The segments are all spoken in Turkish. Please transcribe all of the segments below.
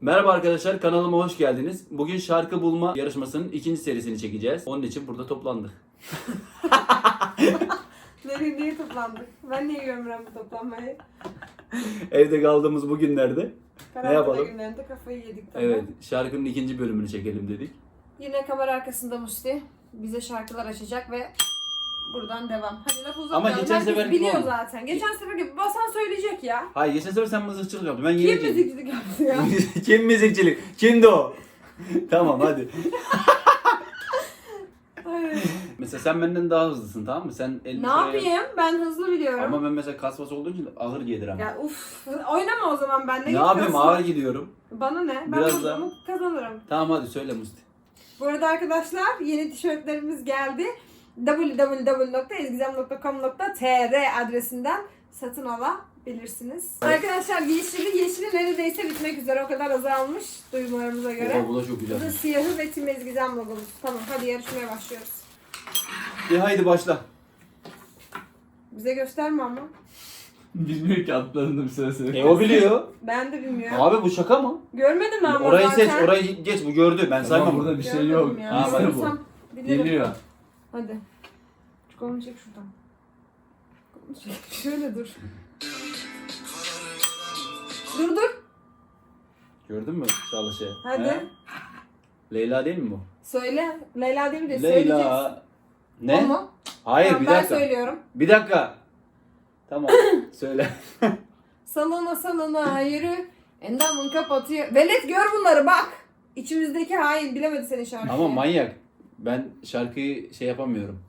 Merhaba arkadaşlar kanalıma hoş geldiniz. Bugün şarkı bulma yarışmasının ikinci serisini çekeceğiz. Onun için burada toplandık. Nereye niye toplandık? Ben niye görmüyorum bu toplanmayı? Evde kaldığımız bu günlerde. Karantina yapalım? günlerinde kafayı yedik tabii. Evet şarkının ikinci bölümünü çekelim dedik. Yine kamera arkasında Musti bize şarkılar açacak ve buradan devam. Hadi laf uzatmayalım. Ama geçen Herkes sefer gibi biliyor oldu. zaten. Geçen sefer gibi basan söyleyecek ya. Hayır geçen sefer sen mızıkçılık yaptın. Ben Kim yeneceğim. müzikçilik yaptı ya? Kim müzikçilik? Kimdi o? tamam hadi. Ay. Mesela sen benden daha hızlısın tamam mı? Sen 50 ne yapayım? Ben hızlı biliyorum. Ama ben mesela kasması olduğu için ağır yediremem. Ya uf oynama o zaman ben ne yapayım ağır gidiyorum. Bana ne? Ben Biraz Biraz da- kazanırım. Tamam hadi söyle Musti. Bu arada arkadaşlar yeni tişörtlerimiz geldi. www.ezgizem.com.tr adresinden satın alabilirsiniz. Arkadaşlar yeşili yeşili neredeyse bitmek üzere o kadar azalmış duyumlarımıza göre. Oha bu da çok Bu da güzel. siyahı ve Tim Ezgizem logomuz. Tamam hadi yarışmaya başlıyoruz. Bir haydi başla. Bize gösterme ama. Bilmiyor ki adlarını bir süre sonra. E o biliyor. Ben de bilmiyorum. Abi bu şaka mı? Görmedin mi ama Orayı zaten? seç, orayı geç. Bu gördü. Ben Tamam saymam. burada bir şey Görmedim yok. ya. Aa, İşte bu. Bilirim. Geliyor. Hadi. Şu kolunu çek şuradan. Kolunu çek. Şöyle dur. dur dur. Gördün mü çalışı? Hadi. He? Leyla değil mi bu? Söyle. Leyla değil mi de. Leyla. O Ne? mu? Hayır Tamam, bir ben dakika. söylüyorum. Bir dakika. Tamam. Söyle. Salına salına yürü. Endamın kapatıyor. Velet gör bunları bak. İçimizdeki hain bilemedi senin şarkıyı. Ama manyak. Ben şarkıyı şey yapamıyorum.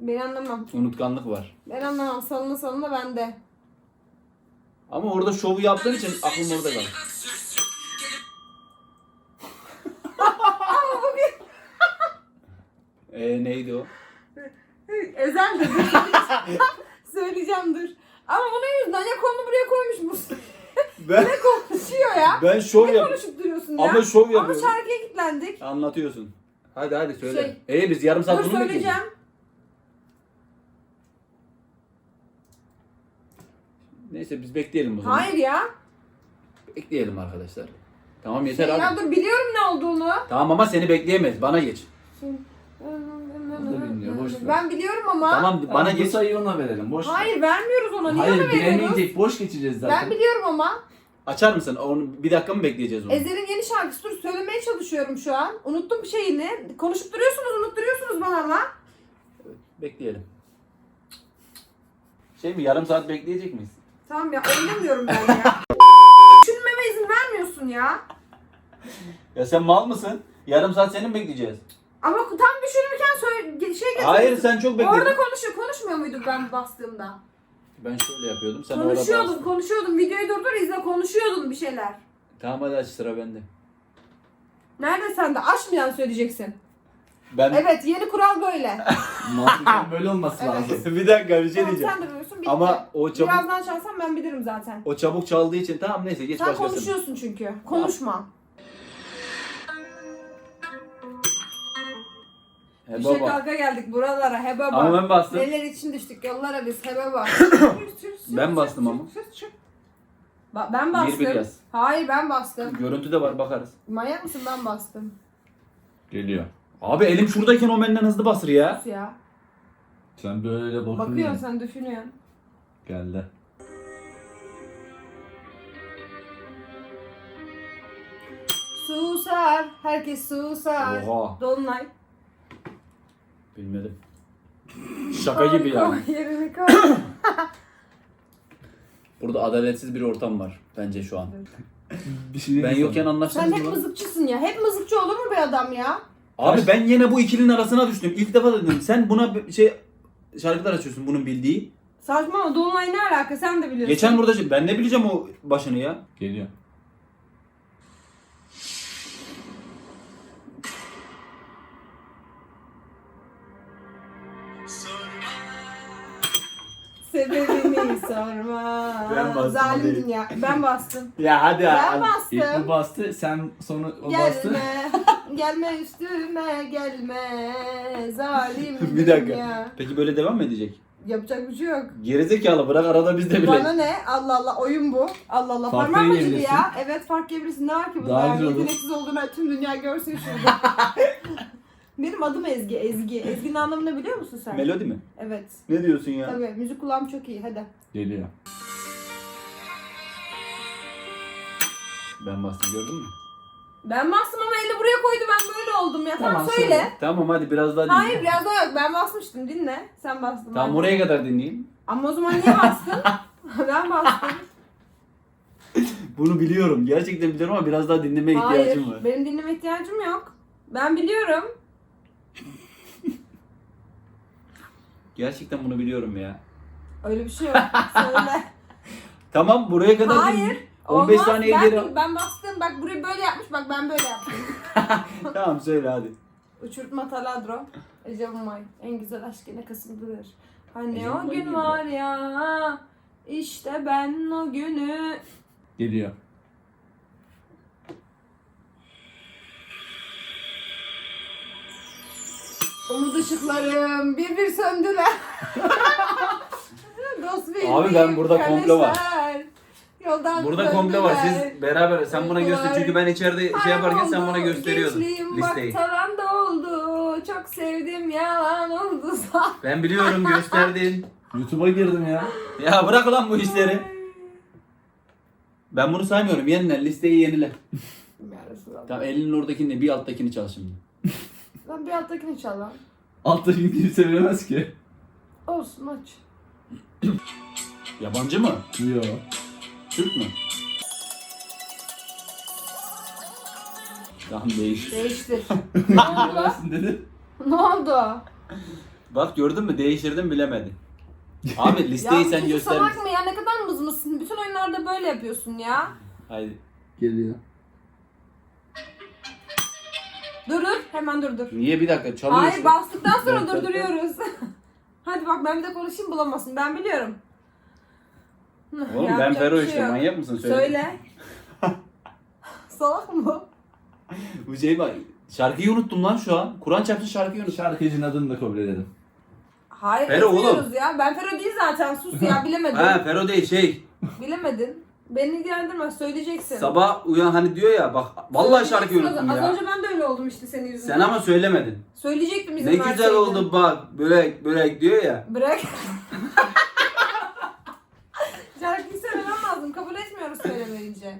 Ben anlamam. Unutkanlık var. Ben anlamam. Salına salına bende. Ama orada şovu yaptığın için aklım orada kaldı. Eee neydi o? Ezel de. Söyleyeceğim dur. Ama bunun yüzünden ya kolunu buraya koymuş musun? Ben Konuşuyor ya. ben şov Ne yap. konuşup duruyorsun ya? Ama şov Ama yapıyorum. şarkıya kilitlendik. Anlatıyorsun. Hadi hadi söyle. Şey- Ee biz yarım saat Dur bunu mu bekleyeceğiz? söyleyeceğim. Neyse biz bekleyelim o zaman. Hayır ya. Bekleyelim arkadaşlar. Tamam yeter ya abi. dur biliyorum ne olduğunu. Tamam ama seni bekleyemeyiz. Bana geç. da bilmiyor, boş ver. Ben biliyorum ama. Tamam bana Bana bu geç. sayıyı ona verelim. Boş ver. Hayır vermiyoruz ona. Niye Hayır veriyoruz? bilemeyecek. Boş geçeceğiz zaten. Ben biliyorum ama. Açar mısın? Onu bir dakika mı bekleyeceğiz onu? Ezer'in yeni şarkısı dur söylemeye çalışıyorum şu an. Unuttum şeyini. Konuşup duruyorsunuz unutturuyorsunuz bana ama. Bekleyelim. Şey mi yarım saat bekleyecek miyiz? Tamam ya oynamıyorum ben ya. Düşünmeme izin vermiyorsun ya. Ya sen mal mısın? Yarım saat seni mi bekleyeceğiz? Ama tam düşünürken söyle, şey getir. Hayır sen çok bekledin. Orada konuşuyor. Konuşmuyor muyduk ben bastığımda? Ben şöyle yapıyordum. Sen orada konuşuyordun, bastın. konuşuyordun. Videoyu durdur izle konuşuyordun bir şeyler. Tamam hadi aç sıra bende. Nerede sen de açmayan söyleyeceksin. Ben Evet yeni kural böyle. Mantıken böyle olması Evet. lazım. bir dakika bir şey tamam diyeceğim. sen de biliyorsun bitti. Ama o çabuk Birazdan çalsam ben bilirim zaten. o çabuk çaldığı için tamam neyse geç Sen başkasına. konuşuyorsun çünkü. Konuşma. He şey baba. kalka geldik buralara he baba. Ama ben bastım. Neler için düştük yollara biz he baba. Ben bastım ama. Ba- ben bastım. Bir bir yaz. Hayır ben bastım. Görüntü de var bakarız. Manyak mısın ben bastım. Geliyor. Abi elim şuradayken o benden hızlı basır ya. Ya. Sen böyle bakıyorsun. Bakıyorsun sen düşünüyorsun. Geldi. Susar. Herkes susar. Oha. Dolunay. Bilmedim. Şaka gibi yani. Yerini koy. Burada adaletsiz bir ortam var bence şu an. Bir şey Ben yokken anlaştınız Sen mı hep lan? mızıkçısın ya. Hep mızıkçı olur mu bir adam ya? Abi ben yine bu ikilinin arasına düştüm. İlk defa dedim. Sen buna bir şey şarkılar açıyorsun bunun bildiği. Saçmalama Dolunay ne alaka sen de biliyorsun. Geçen burada ben ne bileceğim o başını ya. Geliyor. Sebebini sorma. Ben bastım, Zalim hadi. dünya. Ben bastım. Ya hadi Ben İlk bu bastım. bastı. Sen sonra o bastı. Gelme. gelme üstüme gelme. Zalim bir dakika. dünya. Peki böyle devam mı edecek? Yapacak bir şey yok. Gerizekalı bırak arada biz de bile. Bana ne? Allah Allah oyun bu. Allah Allah. Farklı Parmağım acıdı yiyebilirsin. ya. Evet fark yiyebilirsin. Ne var ki bunda? Daha Yani güzel olur. yeteneksiz olduğunu tüm dünya görsün şurada. Benim adım Ezgi. Ezgi. Ezgi'nin anlamını biliyor musun sen? Melodi mi? evet. Ne diyorsun ya? Tabii. Müzik kulağım çok iyi. Hadi. Geliyor. Ben bastım gördün mü? Ben bastım ama eli buraya koydu. Ben böyle oldum ya. Tamam, söyle. Tamam hadi biraz daha dinle. Hayır biraz daha yok. Ben basmıştım. Dinle. Sen bastın. Tamam Hadi. oraya kadar dinleyeyim. Ama o zaman niye bastın? ben bastım. Bunu biliyorum. Gerçekten biliyorum ama biraz daha dinlemeye ihtiyacım Hayır. var. Benim dinleme ihtiyacım yok. Ben biliyorum. Gerçekten bunu biliyorum ya. Öyle bir şey yok. Söyle. Tamam buraya kadar Hayır. dinle. 15 Olmaz. saniye ben, geri al. Ben bastım. Bak burayı böyle yapmış. Bak ben böyle yaptım. Tamam söyle hadi. Uçurtma taladro. Ece Umay. En güzel aşk yine kasıldırır. Hani Ece o Umay gün değil var ya. işte ben o günü. Geliyor. Umut ışıklarım bir bir söndüler. Dost bildiğim Abi ben burada komplo var. kardeşler, Yoldan Burada komple var. döndüler. Siz beraber sen bana göster çünkü ben içeride şey yaparken sen bana gösteriyordun Gençliğim listeyi. bak taranda oldu. Çok sevdim yalan oldu. Ben biliyorum gösterdin. YouTube'a girdim ya. Ya bırak lan bu işleri. Ben bunu saymıyorum. Yenile. Listeyi yenile. Tamam elinin oradakini bir alttakini çal şimdi. Lan bir alttakini çal lan. Alttaki kimse bilemez ki. Olsun aç. Yabancı mı? Yok. Türk mü? Tamam değiş. Değiştir. ne oldu? Dedi. ne oldu? Bak gördün mü değiştirdim bilemedin. Abi listeyi ya sen göster. salak mı ya? Ne kadar mızmızsın. Bütün oyunlarda böyle yapıyorsun ya. Haydi. Geliyor. Dur dur. Hemen dur dur. Niye bir dakika çalıyorsun? Hayır bastıktan sonra durduruyoruz. Hadi bak ben bir de konuşayım bulamasın. Ben biliyorum. Oğlum ben Yapacak Fero bir şey işte yok. manyak mısın? Söyle. Söyle. Salak mı? bu? Şey bak şarkıyı unuttum lan şu an. Kur'an çarpsın şarkıyı unuttum. Şarkıcının adını da kabul edelim. Hayır Fero oğlum. ya. Ben Fero değil zaten. Sus ya bilemedin. Ha Fero değil şey. Bilemedin. Beni ilgilendirmez. Söyleyeceksin. Sabah uyan hani diyor ya bak vallahi şarkıyı Söyleyeceksin. unuttum Az ya. önce ben de öyle oldum işte senin yüzünden. Sen ama söylemedin. Söyleyecektim izin Ne güzel verseydin. oldu bak börek börek diyor ya. Bırak. Şarkıyı söylemem lazım. Kabul etmiyoruz söylemeyince.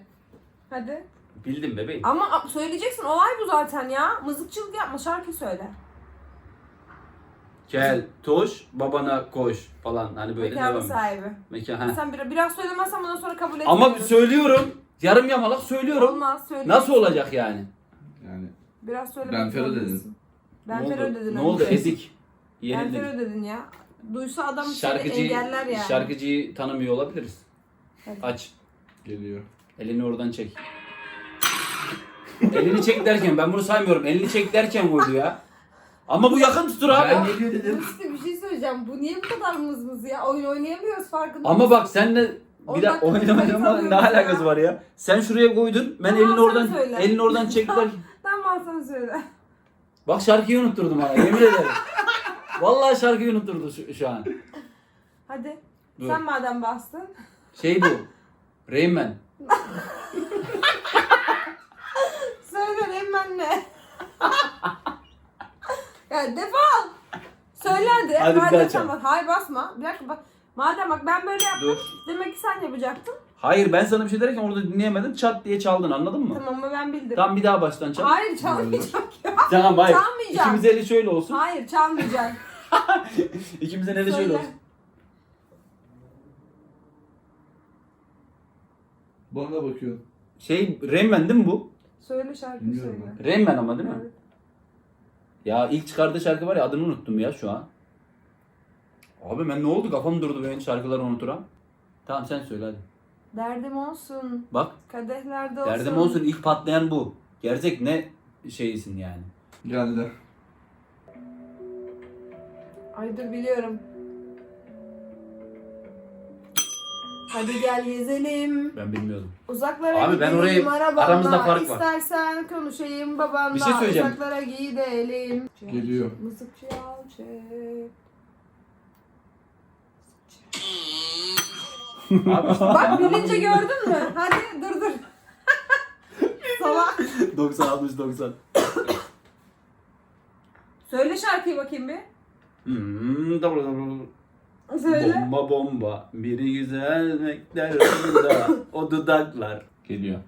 Hadi. Bildim bebeğim. Ama a- söyleyeceksin. Olay bu zaten ya. Mızıkçılık yapma. Şarkı söyle. Gel toş babana koş falan hani böyle Mekanın devam. sahibi. Mekan ha. Sen bir, biraz söylemezsen bundan sonra kabul etmiyoruz. Ama söylüyorum. Yarım yamalak söylüyorum. Olmaz. Söyle. Nasıl olacak yani? Yani Biraz söylemek Ben Fero zorundasın. dedim. Ben ne Fero oldu? dedin. Ne oldu önce. ezik? Ben Yenildik. Fero dedin ya. Duysa adam seni Şarkıcı, engeller yani. şarkıcıyı tanımıyor olabiliriz. Hadi. Aç. geliyor. Elini oradan çek. Elini çek derken ben bunu saymıyorum. Elini çek derken vurdu ya. Ama bu yakın tutur abi. Ben geliyor dedim. İşte bir şey söyleyeceğim. Bu niye bu kadar mızmız ya? Oyun oynayamıyoruz farkında Ama bak sen de On bir dakika dakika oynamayla kayıt ne alıyoruz alakası ya. var ya? Sen şuraya koydun. Ben Tamam, elini sen oradan söyle. elini oradan çektiler. Tamam sana söyle. Bak şarkıyı unutturdum bana yemin ederim. Vallahi şarkıyı unutturdu şu, şu an. Hadi. Dur. Sen madem bastın. Şey bu. Rayman. Söyle ben ne? ya defol. Söyle hadi. Bir Madem daha sen çal. bas- Hayır basma. Bir dakika bak. Madem bak ben böyle yaptım. Dur. Demek ki sen yapacaktın. Hayır ben sana bir şey derken orada dinleyemedim. Çat diye çaldın anladın mı? Tamam ama ben bildim. Tamam bir daha baştan çal. Hayır çalmayacak ya. Tamam hayır. Çalmayacağım. İkimiz eli şöyle olsun. Hayır çalmayacak. İkimizin eli şöyle Söyle. olsun. Bana bakıyor. Şey Rayman değil mi bu? Söyle şarkıyı Bilmiyorum söyle. Rayman ama değil mi? Evet. Ya ilk çıkardığı şarkı var ya adını unuttum ya şu an. Abi ben ne oldu kafam durdu benim şarkıları unuturam. Tamam sen söyle hadi. Derdim olsun. Bak Kadehlerde olsun. derdim olsun ilk patlayan bu. Gerçek ne şeysin yani. Geldi. Ay dur biliyorum. Hadi gel gezelim. Ben bilmiyordum. Uzaklara Abi ben gidelim orayı- arabanla. aramızda fark var. İstersen konuşayım babanla. Bir şey söyleyeceğim. Uzaklara gidelim. Geliyor. Mızıkçı al çek. Abi Bak bilince gördün mü? Hadi dur dur. Salak. 90 60 90. Söyle şarkıyı bakayım bir. Hmm, doğru, doğru. Söyle. Bomba bomba. Biri güzel bekler orada. o dudaklar. Geliyor.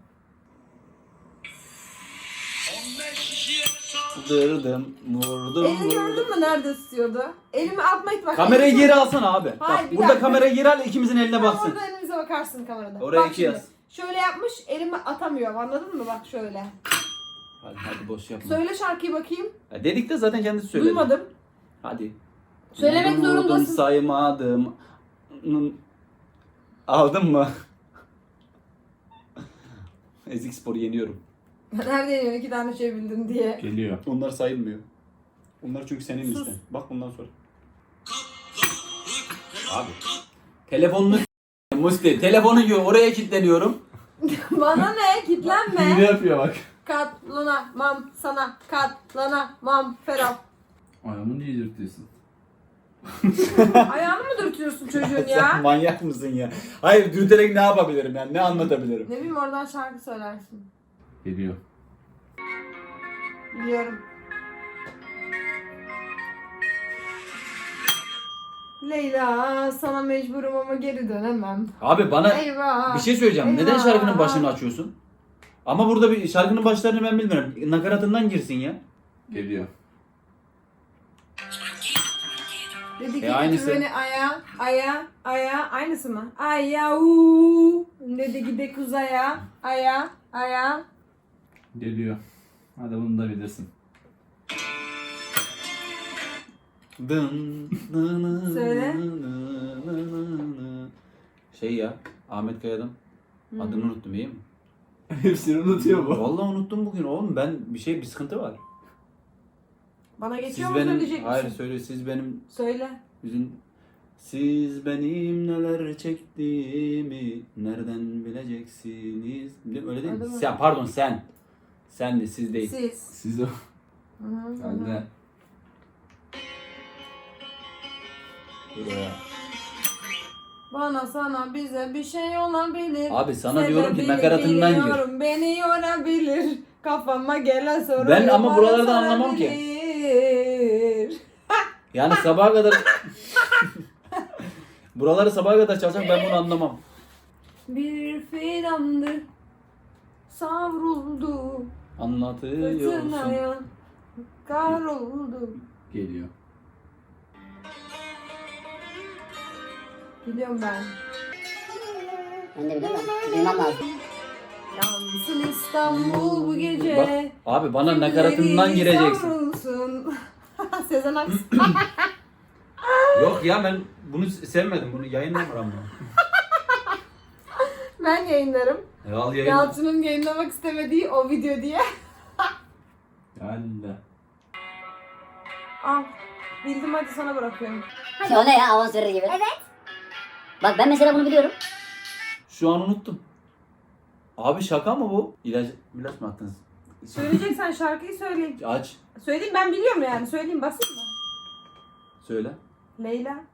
Dırdım, vurdum, Elini gördün mü nerede tutuyordu? Elimi atma bak. Kamerayı geri alsana abi. Hayır, Bak bir burada dakika. kamerayı geri al ikimizin eline baksın. Orada elimize bakarsın kamerada. Oraya Bak iki şimdi. yaz. Şöyle yapmış elimi atamıyorum anladın mı? Bak şöyle. Hadi, hadi boş yapma. Söyle şarkıyı bakayım. Ya dedik de zaten kendisi söyledi. Duymadım. Hadi. Söylemek Vurdum, zorundasın. saymadım. Aldın mı? Ezik Spor'u yeniyorum. Nerede yeniyor iki tane şey bildin diye. Geliyor. Onlar sayılmıyor. Onlar çünkü senin Sus. listen. Bak bundan sonra. Abi. Telefonunu Musti. Telefonu yiyor. Oraya kilitleniyorum. Bana ne? Kitlenme. yapıyor bak. Katlanamam sana. Katlanamam Ferhat. Ayağımı niye dürtüyorsun? Ayağını mı dürtüyorsun çocuğun Sen ya? manyak mısın ya? Hayır dürterek ne yapabilirim yani? Ne anlatabilirim? Ne bileyim oradan şarkı söylersin. Geliyor. Biliyorum. Leyla sana mecburum ama geri dönemem. Abi bana Eyvah. bir şey söyleyeceğim. Neden Eyvah. şarkının başını açıyorsun? Ama burada bir şarkının başlarını ben bilmiyorum. Nakaratından girsin ya. Geliyor. Dedi ki E, aynısı. götür beni aya, aya, aya. Aynısı mı? Aya uuu. Dedi gidek uzaya, aya, aya. Geliyor. Hadi bunu da bilirsin. Dın, nı, nı, Söyle. nı, nı, nı, nı. Şey ya Ahmet Kaya'dan adını unuttum iyi mi? Hepsini unutuyor bu. Vallahi unuttum bugün oğlum ben bir şey bir sıkıntı var. Bana geçiyor Siz mu benim söyleyecek misin? hayır söyle siz benim Söyle. yüzün siz benim neler çektiğimi nereden bileceksiniz? Değil mi? Öyle değil mi? Öyle mi? Sen pardon sen. Sen de siz değil. Siz. Siz o. Hı hı, hı Ben de. Buraya. Bana sana bize bir şey olabilir. Abi sana diyorum ki Sebebini nakaratından gir. biliyorum, Beni yorabilir. Kafama gelen soru. Ben ama buralardan anlamam ki. Yani sabaha kadar Buraları sabaha kadar çalsam ben bunu anlamam. Bir fidandı. Savruldu. Anlatıyorsun. Fırtınaya. Kahroldu. Geliyor. Biliyorum ben. Ben de biliyorum duymam lazım. Yansın İstanbul bu gece. Bak abi bana nakaratından gireceksin. Sezen Aksu. Yok ya ben bunu sevmedim. Bunu yayınlamam ama. ben yayınlarım. E, al yayın. Yalçın'ın yayınlamak istemediği o video diye. Geldi. Al. Bildim hadi sana bırakıyorum. Şey, o ne ya avans verir gibi. Evet. Bak ben mesela bunu biliyorum. Şu an unuttum. Abi şaka mı bu? İlaç, ilaç mı attınız? Söyleyeceksen şarkıyı söyleyeyim. Aç. Söyleyeyim ben biliyorum yani. Söyleyeyim basit mi? Söyle. Leyla.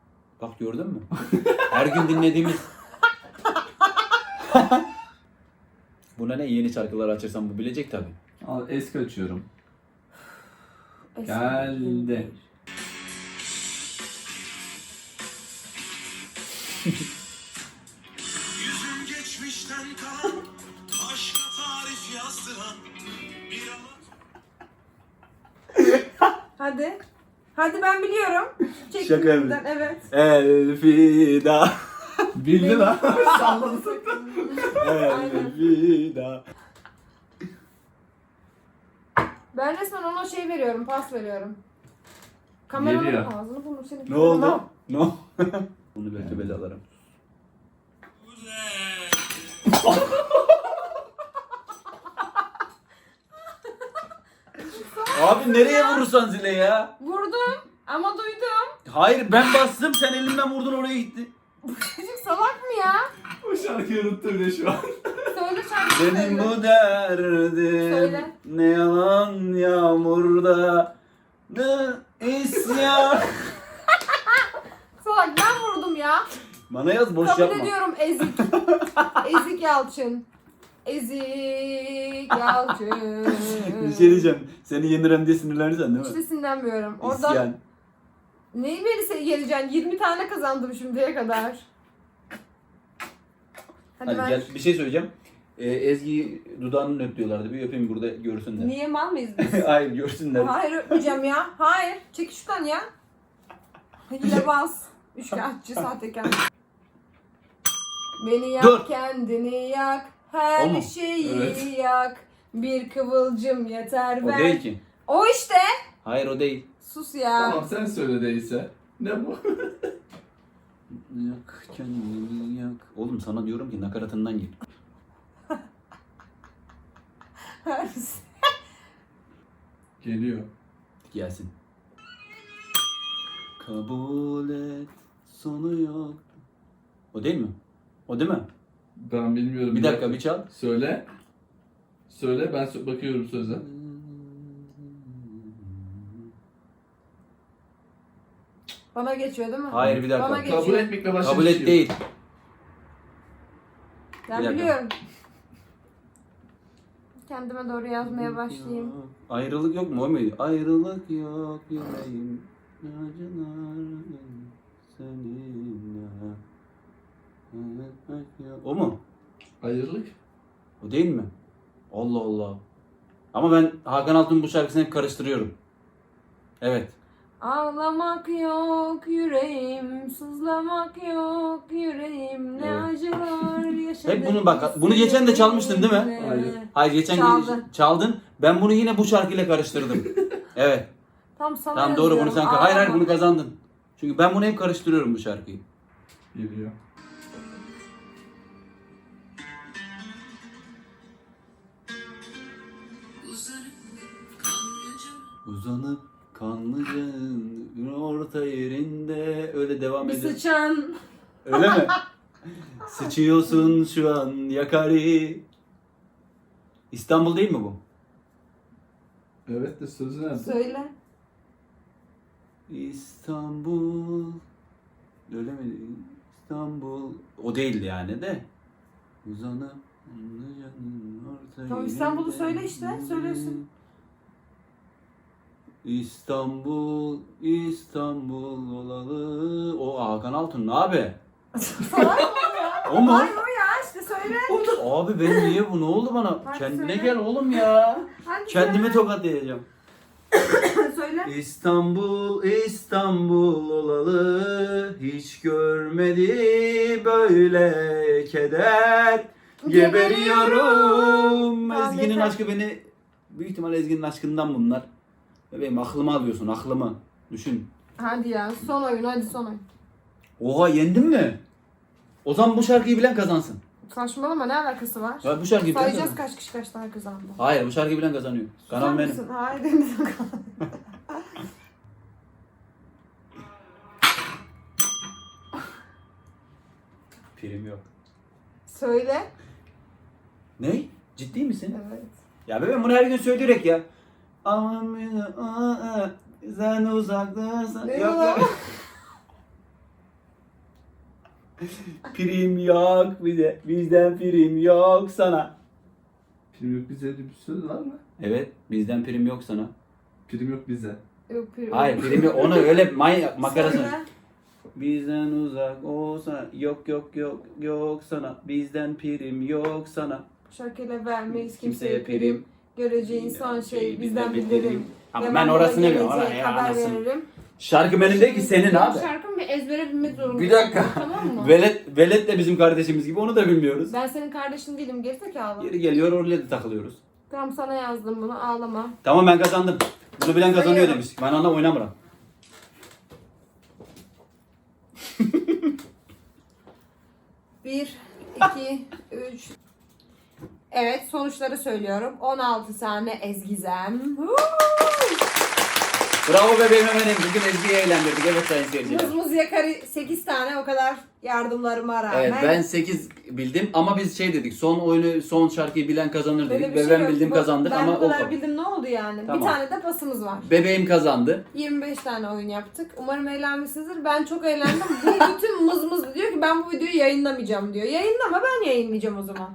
Bak gördün mü? Her gün dinlediğimiz. Buna ne yeni şarkılar açırsam bu bilecek tabi. Al eski açıyorum. Eski. Geldi. Hadi ben biliyorum. Çek Şaka filmden, Evet. Elfida. Bildi lan. Elfida. Ben resmen ona şey veriyorum, pas veriyorum. Kameranın Geliyor. ağzını bulmuş senin. Ne oldu? Ne? Bunu belki böyle alırım. Abi nereye vurursan zile ya? Vurdum ama duydum. Hayır ben bastım sen elimden vurdun oraya gitti. Çocuk salak mı ya? Bu şarkıyı unuttu bile şu an. Söyle şarkı Benim söyle. bu derdim Söyle. ne yalan yağmurda ne isyan. Salak ben vurdum ya. Bana yaz boş Kabul yapma. ediyorum Ezik. Ezik Yalçın. Ezik Yalçın. Bir şey diyeceğim. Seni yenirim diye sinirlenirsen değil mi? İşte sinirlenmiyorum. Orada İsyan. neyi beni geleceksin? 20 tane kazandım şimdiye kadar. Hadi, Hadi ben... gel bir şey söyleyeceğim. Ee, Ezgi dudağını öpüyorlardı. Bir öpeyim burada görsünler. Niye mal mıyız biz? Hayır görsünler. Hayır öpmeyeceğim ya. Hayır. Çek şuradan ya. Hilebaz. Üçkağıtçı, sahtekar. Beni yak, Dur. kendini yak. O Her mu? şeyi Evet. yak. Bir kıvılcım yeter O ver. değil ki. O işte. Hayır o değil. Sus ya. Tamam sen söyle değilse. Ne bu? Yak kendini yak. Oğlum sana diyorum ki nakaratından gir. Geliyor. Gelsin. Kabul et sonu yok. O değil mi? O değil mi? Ben bilmiyorum. Bir dakika bir çal. Söyle. Söyle ben sö- bakıyorum söze. Bana geçiyor değil mi? Hayır bir dakika. Bana geçiyor. Kabul etmekle başka Kabul et değil. Ben Bir dakika. biliyorum. Kendime doğru yazmaya başlayayım. Ayrılık yok mu? O muydu? Ayrılık yok yüreğim. Acılar seninle. O mu? Ayrılık. O değil mi? Allah Allah. Ama ben Hakan Altun bu şarkısını hep karıştırıyorum. Evet. Ağlamak yok yüreğim, sızlamak yok yüreğim, ne Evet. acılar yaşadım. Hep bunu bak, bunu geçen de çalmıştın değil mi? Hayır. Hayır geçen gün Çaldı. çaldın. Ben bunu yine bu şarkıyla karıştırdım. evet. Tam sana Tamam doğru bunu yazıyorum, sen Hayır hayır bunu kazandın. Çünkü ben bunu hep karıştırıyorum bu şarkıyı. Geliyor. Uzanıp kanlıca'nın orta yerinde öyle devam Bir edin. sıçan. Öyle mi? Sıçıyorsun şu an yakari. İstanbul değil mi bu? Evet de sözü nerede? Söyle. İstanbul. Öyle mi? İstanbul. O değildi yani de. Uzanıp orta Tamam, İstanbul'u yerinde. söyle işte, söylüyorsun. İstanbul, İstanbul olalı. O Hakan Altun abi. Mı ya? O mu? Hayır o ya işte söyle. Abi ben niye bu? Ne oldu bana? Hadi Kendine söyle. gel oğlum ya. Hadi Kendime tokatlayacağım. söyle. İstanbul, İstanbul olalı hiç görmedi böyle keder. Geberiyorum. Ezgi'nin aşkı beni büyük ihtimal Ezgi'nin aşkından bunlar. Bebeğim aklımı alıyorsun aklımı. Düşün. Hadi ya son oyun hadi son oyun. Oha yendin mi? O zaman bu şarkıyı bilen kazansın. Saçmalama ne alakası var? Ya bu şarkıyı bilen Sayacağız kaç kişi kaç tane kazandı. Hayır bu şarkıyı bilen kazanıyor. Kanal benim. mısın? Hayır Okan. Prim yok. Söyle. Ne? Ciddi misin? Evet. Ya bebeğim bunu her gün söyleyerek ya. Aa, sen uzaktasın. Ne Yok, yok. prim yok bize. Bizden prim yok sana. Prim yok bize diye bir söz var mı? Evet bizden prim yok sana. Prim yok bize. Yok prim. Hayır prim yok. Onu öyle manyak makarasını. Söyle. Bizden uzak olsa yok yok yok yok sana. Bizden prim yok sana. Şarkıyla vermeyiz Kimseye kimseye prim. prim. Göreceğin son şey bizden bildirim. bildirim. Ama ben orasını bilmiyorum. Oraya haber anasını. veririm. Şarkı benim değil ki senin abi. Şarkımı bir ezbere bilmek zorundayım. Bir dakika. Tamam mı? Velet, Velet de bizim kardeşimiz gibi onu da bilmiyoruz. Ben senin kardeşin değilim gerizekalı. Yeri geliyor oraya da takılıyoruz. Tamam sana yazdım bunu ağlama. Tamam ben kazandım. Bunu bilen kazanıyor Sayıyorum. demiş. Ben onunla oynamıyorum. Bir, iki, üç. Evet sonuçları söylüyorum. 16 tane Ezgizem. Bravo bebeğim benim. Bugün Ezgi'yi eğlendirdik. Evet sayın seyirciler. Muz muz yakarı 8 tane o kadar yardımlarıma rağmen. Evet ben 8 bildim ama biz şey dedik son oyunu son şarkıyı bilen kazanır Böyle dedik bir ve şey yok. bildim Bu- kazandık ben ama bu kadar bildim ne oldu yani? Tamam. Bir tane de pasımız var. Bebeğim kazandı. 25 tane oyun yaptık. Umarım eğlenmişsinizdir. Ben çok eğlendim. Bu bütün mız mız diyor ki ben bu videoyu yayınlamayacağım diyor. Yayınlama ben yayınlayacağım o zaman.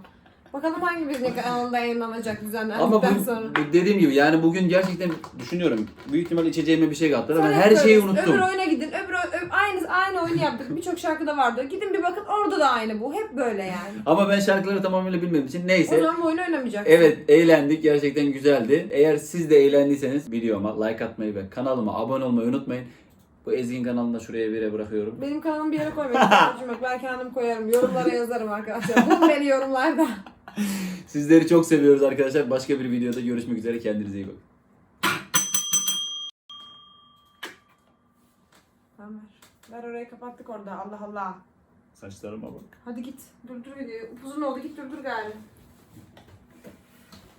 Bakalım hangi birinin kanalında yayınlanacak Ama düzenlendikten bu, sonra. bu dediğim gibi yani bugün gerçekten düşünüyorum. Büyük ihtimal içeceğime bir şey kattılar. Ben Sonra her şeyi unuttum. Öbür oyuna gidin. Öbür, öbür aynı aynı oyunu yaptık. Birçok şarkıda vardı. Gidin bir bakın orada da aynı bu. Hep böyle yani. Ama ben şarkıları tamamıyla bilmediğim için O neyse. zaman bu oyunu oynamayacaksın. Evet eğlendik gerçekten güzeldi. Eğer siz de eğlendiyseniz videoma like atmayı ve kanalıma abone olmayı unutmayın. Bu Ezgi'nin kanalını da şuraya bir yere bırakıyorum. Benim kanalımı bir yere koymayın. ihtiyacım yok. Ben kendim koyarım. Yorumlara yazarım arkadaşlar. Bulun beni yorumlarda. Sizleri çok seviyoruz arkadaşlar. Başka bir videoda görüşmek üzere. Kendinize iyi bakın. Ver. Ver orayı kapattık orada. Allah Allah. Saçlarıma bak. Hadi git. Durdur videoyu. Upuzun oldu. Git durdur gari.